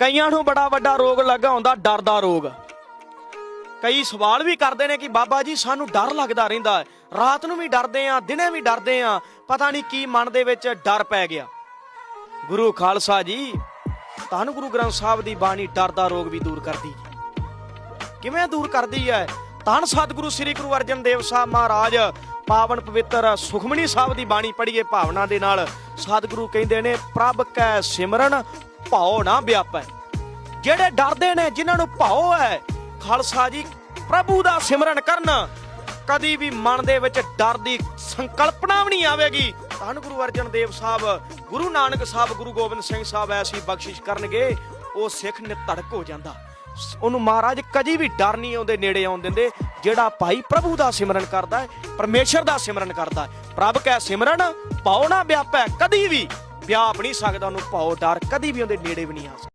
ਕਈਆਂ ਨੂੰ ਬੜਾ ਵੱਡਾ ਰੋਗ ਲੱਗਾ ਹੁੰਦਾ, ਡਰ ਦਾ ਰੋਗ। ਕਈ ਸਵਾਲ ਵੀ ਕਰਦੇ ਨੇ ਕਿ ਬਾਬਾ ਜੀ, ਸਾਨੂੰ ਡਰ ਲੱਗਦਾ ਰਹਿੰਦਾ ਰਾਤ ਨੂੰ ਵੀ ਡਰਦੇ ਆ ਦਿਨੇ ਵੀ ਡਰਦੇ ਆ ਪਤਾ ਨਹੀਂ ਕੀ ਮਨ ਦੇ ਵਿੱਚ ਡਰ ਪੈ ਗਿਆ। ਗੁਰੂ ਖਾਲਸਾ ਜੀ, ਧੰਨ ਗੁਰੂ ਗ੍ਰੰਥ ਸਾਹਿਬ ਦੀ ਬਾਣੀ ਡਰ ਦਾ ਰੋਗ ਵੀ ਦੂਰ ਕਰਦੀ ਕਿਵੇਂ ਦੂਰ ਕਰਦੀ ਹੈ? ਧੰਨ ਸਤਿਗੁਰੂ ਸ੍ਰੀ ਗੁਰੂ ਅਰਜਨ ਦੇਵ ਸਾਹਿਬ ਮਹਾਰਾਜ ਪਾਵਨ ਪਵਿੱਤਰ ਸੁਖਮਨੀ ਸਾਹਿਬ ਦੀ ਬਾਣੀ ਪੜ੍ਹੀਏ ਭਾਵਨਾ ਦੇ ਨਾਲ, ਸਤਿਗੁਰੂ ਕਹਿੰਦੇ ਨੇ, ਪ੍ਰਭ ਕੈ ਸਿਮਰਨ, ਭਾਉ ਨਾ ਵਿਆਪੈ। ਜਿਹੜੇ ਡਰਦੇ ਨੇ, ਜਿਨ੍ਹਾਂ ਨੂੰ ਭਾਉ ਹੈ, ਖਾਲਸਾ ਜੀ ਪ੍ਰਭੂ ਦਾ ਸਿਮਰਨ ਕਰਨ, ਕਦੀ ਵੀ ਮਨ ਦੇ ਵਿੱਚ ਡਰ ਦੀ ਸੰਕਲਪਨਾ ਵੀ ਨਹੀਂ ਆਵੇਗੀ। ਧੰਨ ਗੁਰੂ ਅਰਜਨ ਦੇਵ ਸਾਹਿਬ, ਗੁਰੂ ਨਾਨਕ ਸਾਹਿਬ, ਗੁਰੂ ਗੋਬਿੰਦ ਸਿੰਘ ਸਾਹਿਬ ਐਸੀ ਬਖਸ਼ਿਸ਼ ਕਰਨਗੇ, ਉਹ ਸਿੱਖ ਨਿਤੜਕ ਹੋ ਜਾਂਦਾ। ਉਹਨੂੰ ਮਹਾਰਾਜ ਕਦੀ ਵੀ ਡਰ ਨਹੀਂ ਉਹਦੇ ਨੇੜੇ ਆਉਣ ਦਿੰਦੇ। ਜਿਹੜਾ ਭਾਈ ਪ੍ਰਭੂ ਦਾ ਸਿਮਰਨ ਕਰਦਾ ਹੈ, ਪਰਮੇਸ਼ਰ ਦਾ ਸਿਮਰਨ ਕਰਦਾ ਹੈ। ਪ੍ਰਭ ਕੈ ਸਿਮਰਨ, ਪਾਉ ਨਾ ਵਿਆਪੈ, ਕਦੀ ਵੀ ਵਿਆਪ ਨਹੀਂ ਸਕਦਾ ਉਹਨੂੰ ਪਾਉ ਡਰ, ਕਦੀ ਵੀ ਉਹਦੇ ਨੇੜੇ ਵੀ ਨਹੀਂ ਆ ਸਕਦਾ।